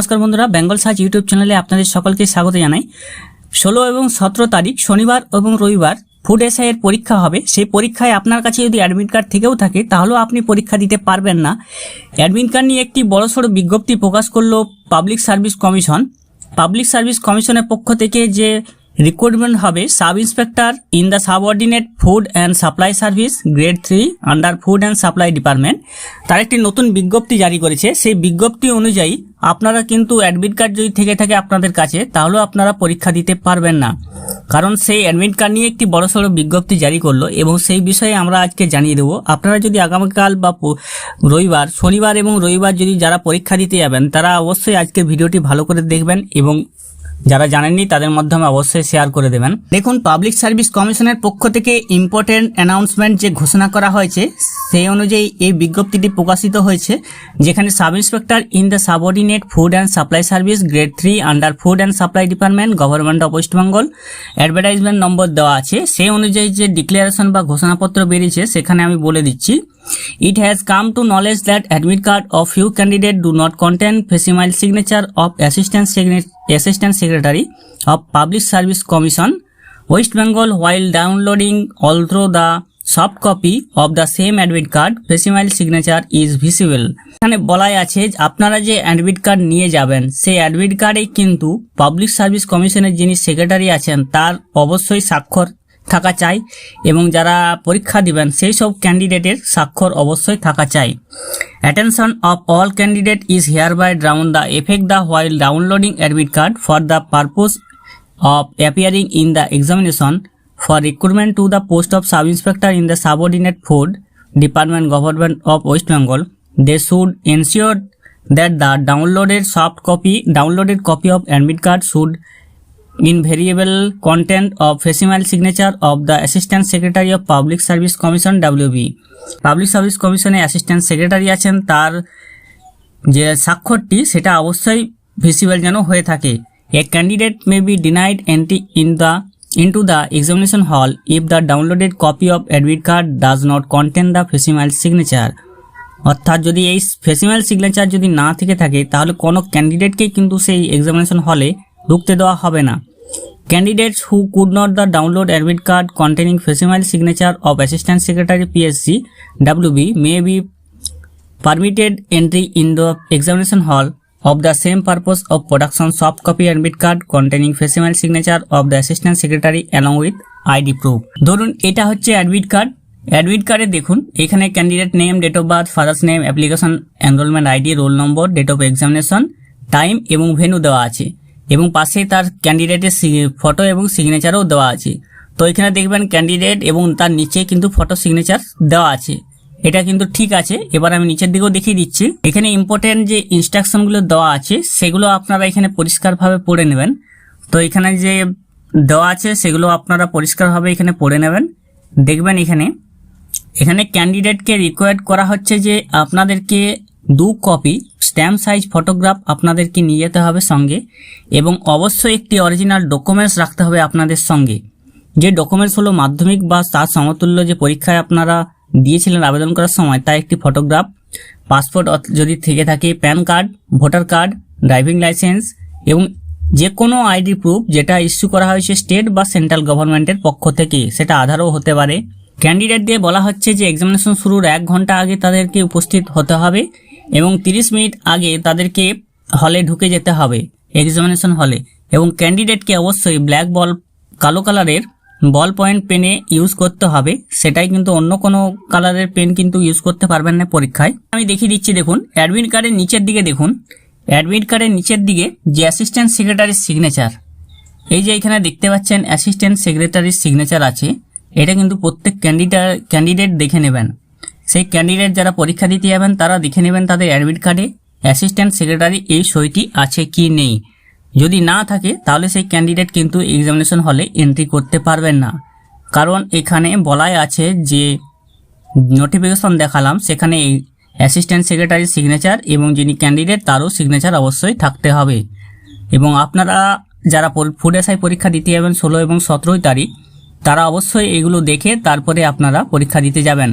নমস্কার বন্ধুরা, বেঙ্গল সাজ ইউটিউব চ্যানেলে আপনাদের সকলকে স্বাগত জানাই। ষোলো এবং সতেরো তারিখ, শনিবার এবং রবিবার ফুড এসআই এর পরীক্ষা হবে। সেই পরীক্ষায় আপনার কাছে যদি অ্যাডমিট কার্ড থেকেও থাকে, তাহলেও আপনি পরীক্ষা দিতে পারবেন না। অ্যাডমিট কার্ড নিয়ে একটি বড়সড় বিজ্ঞপ্তি প্রকাশ করল public service commission public service কমিশনের পক্ষ থেকে যে রিক্রুটমেন্ট হবে sub inspector in the subordinate food and supply service, grade three, under food and supply department. তার একটি নতুন বিজ্ঞপ্তি জারি করেছে। সেই বিজ্ঞপ্তি অনুযায়ী আপনারা কিন্তু অ্যাডমিট কার্ড যদি থেকে থাকে আপনাদের কাছে, তাহলেও আপনারা পরীক্ষা দিতে পারবেন না। কারণ সেই অ্যাডমিট কার্ড নিয়ে একটি বড়সড় বিজ্ঞপ্তি জারি করল এবং সেই বিষয়ে আমরা আজকে জানিয়ে দেবো। আপনারা যদি আগামীকাল বা রবিবার, শনিবার এবং রবিবার যদি যারা পরীক্ষা দিতে যাবেন, তারা অবশ্যই আজকের ভিডিওটি ভালো করে দেখবেন এবং যারা জানেননি, তাদের মাধ্যমে অবশ্যই শেয়ার করে দেবেন। দেখুন পাবলিক সার্ভিস কমিশনের পক্ষ থেকে ইম্পর্টেন্ট অ্যানাউন্সমেন্ট যে ঘোষণা করা হয়েছে, সেই অনুযায়ী এই বিজ্ঞপ্তিটি প্রকাশিত হয়েছে, যেখানে sub inspector in the subordinate food and supply service grade three under food and supply department government of West Bengal advertisement number দেওয়া আছে। সেই অনুযায়ী যে ডিক্লারেশন বা ঘোষণাপত্র বেরিয়েছে, সেখানে আমি বলে দিচ্ছি It has come to knowledge that admit card of few candidates do not contain facsimile signature of Assistant, Assistant Secretary of Public Service Commission, West Bengal while downloading although the soft copy of the same admit card facsimile signature is visible. এখানে বলাই আছে আপনারা যে admit card নিয়ে যাবেন সেই admit কার্ডে কিন্তু পাবলিক সার্ভিস কমিশনের যিনি সেক্রেটারি আছেন তার অবশ্যই স্বাক্ষর থাকা চাই এবং যারা পরীক্ষা দিবেন, সেই সব ক্যান্ডিডেটের স্বাক্ষর অবশ্যই থাকা চাই। Attention of all candidate is hereby drawn the effect the while downloading admit card for the purpose of appearing in the examination for recruitment to the post of sub inspector in the subordinate food department government of West Bengal they should ensure that the ডাউনলোডের soft copy downloaded copy of admit card should invariable content of facsimile signature of the assistant secretary of public service commission wb public service কমিশনে assistant secretary আছেন, তার যে স্বাক্ষরটি, সেটা অবশ্যই visible যেন হয়ে থাকে। A candidate may be denied entry in the into the examination hall if the downloaded copy of admit card does not contain the facsimile signature অর্থাৎ যদি এই ফেসিমাইল সিগনেচার যদি না থেকে থাকে, তাহলে কোনো ক্যান্ডিডেটকেই কিন্তু সেই এক্সামিনেশন হলে ঢুকতে দেওয়া হবে না। Candidates who could not the download admit card containing facsimile signature of assistant secretary PSC WB may be permitted entry in the examination hall of the same purpose of production soft copy admit card containing facsimile signature of the assistant secretary along with ID proof ধরুন, এটা হচ্ছে admit card admit কার্ডে দেখুন, এখানে candidate name date of birth father's name application enrolment ID roll number date of examination time এবং venue দেওয়া আছে। এবং পাশে তার ক্যান্ডিডেটের ফটো এবং সিগনেচারও দেওয়া আছে। তো এখানে দেখবেন ক্যান্ডিডেট এবং তার নিচে কিন্তু ফটো সিগনেচার দেওয়া আছে। এটা কিন্তু ঠিক আছে। এবার আমি নিচের দিকেও দেখিয়ে দিচ্ছি। এখানে ইম্পর্টেন্ট যে ইনস্ট্রাকশনগুলো দেওয়া আছে, সেগুলো আপনারা এখানে পরিষ্কারভাবে পড়ে নেবেন। তো এখানে যে দেওয়া আছে, সেগুলো আপনারা পরিষ্কারভাবে এখানে পড়ে নেবেন। দেখবেন এখানে। এখানে ক্যান্ডিডেটকে রিকোয়ার্ড করা হচ্ছে যে আপনাদেরকে দু কপি স্ট্যাম্প সাইজ ফটোগ্রাফ আপনাদেরকে নিয়ে যেতে হবে সঙ্গে এবং অবশ্যই একটি অরিজিনাল ডকুমেন্টস রাখতে হবে আপনাদের সঙ্গে। যে ডকুমেন্টস হলো মাধ্যমিক বা তার সমতুল্য যে পরীক্ষায় আপনারা দিয়েছিলেন আবেদন করার সময় তার একটি ফটোগ্রাফ। পাসপোর্ট যদি থেকে থাকে, PAN card, voter card, driving licence এবং যে কোনো আইডি প্রুফ যেটা ইস্যু করা হয়েছে স্টেট বা সেন্ট্রাল গভর্নমেন্টের পক্ষ থেকে, সেটা আধারও হতে পারে। ক্যান্ডিডেট দিয়ে বলা হচ্ছে যে এক্সামিনেশন শুরুর এক ঘণ্টা আগে তাদেরকে উপস্থিত হতে হবে এবং তিরিশ মিনিট আগে তাদেরকে হলে ঢুকে যেতে হবে এক্সামিনেশন হলে এবং ক্যান্ডিডেটকে অবশ্যই ব্ল্যাক বল কালো কালারের বল পয়েন্ট পেনে ইউজ করতে হবে। সেটাই কিন্তু অন্য কোনো কালারের পেন কিন্তু ইউজ করতে পারবেন না পরীক্ষায়। আমি দেখিয়ে দিচ্ছি, দেখুন অ্যাডমিট কার্ডের নিচের দিকে দেখুন। অ্যাডমিট কার্ডের নিচের দিকে যে অ্যাসিস্ট্যান্ট সেক্রেটারির সিগনেচার এই যে এখানে দেখতে পাচ্ছেন অ্যাসিস্ট্যান্ট সেক্রেটারির সিগনেচার আছে। এটা কিন্তু প্রত্যেক ক্যান্ডিডেট ক্যান্ডিডেট দেখে নেবেন। সেই ক্যান্ডিডেট যারা পরীক্ষা দিতে যাবেন, তারা দেখে নেবেন তাদের অ্যাডমিট কার্ডে অ্যাসিস্ট্যান্ট সেক্রেটারি এই সইটি আছে কি নেই। যদি না থাকে, তাহলে সেই ক্যান্ডিডেট কিন্তু এক্সামিনেশন হলে এন্ট্রি করতে পারবেন না। কারণ এখানে বলাই আছে যে নোটিফিকেশন দেখালাম, সেখানে এই অ্যাসিস্ট্যান্ট সেক্রেটারির সিগনেচার এবং যিনি ক্যান্ডিডেট তারও সিগনেচার অবশ্যই থাকতে হবে। এবং আপনারা যারা ফুড এসআই পরীক্ষা দিতে যাবেন ষোলো এবং সতেরোই তারিখ তারা অবশ্যই এগুলো দেখে তারপরে আপনারা পরীক্ষা দিতে যাবেন।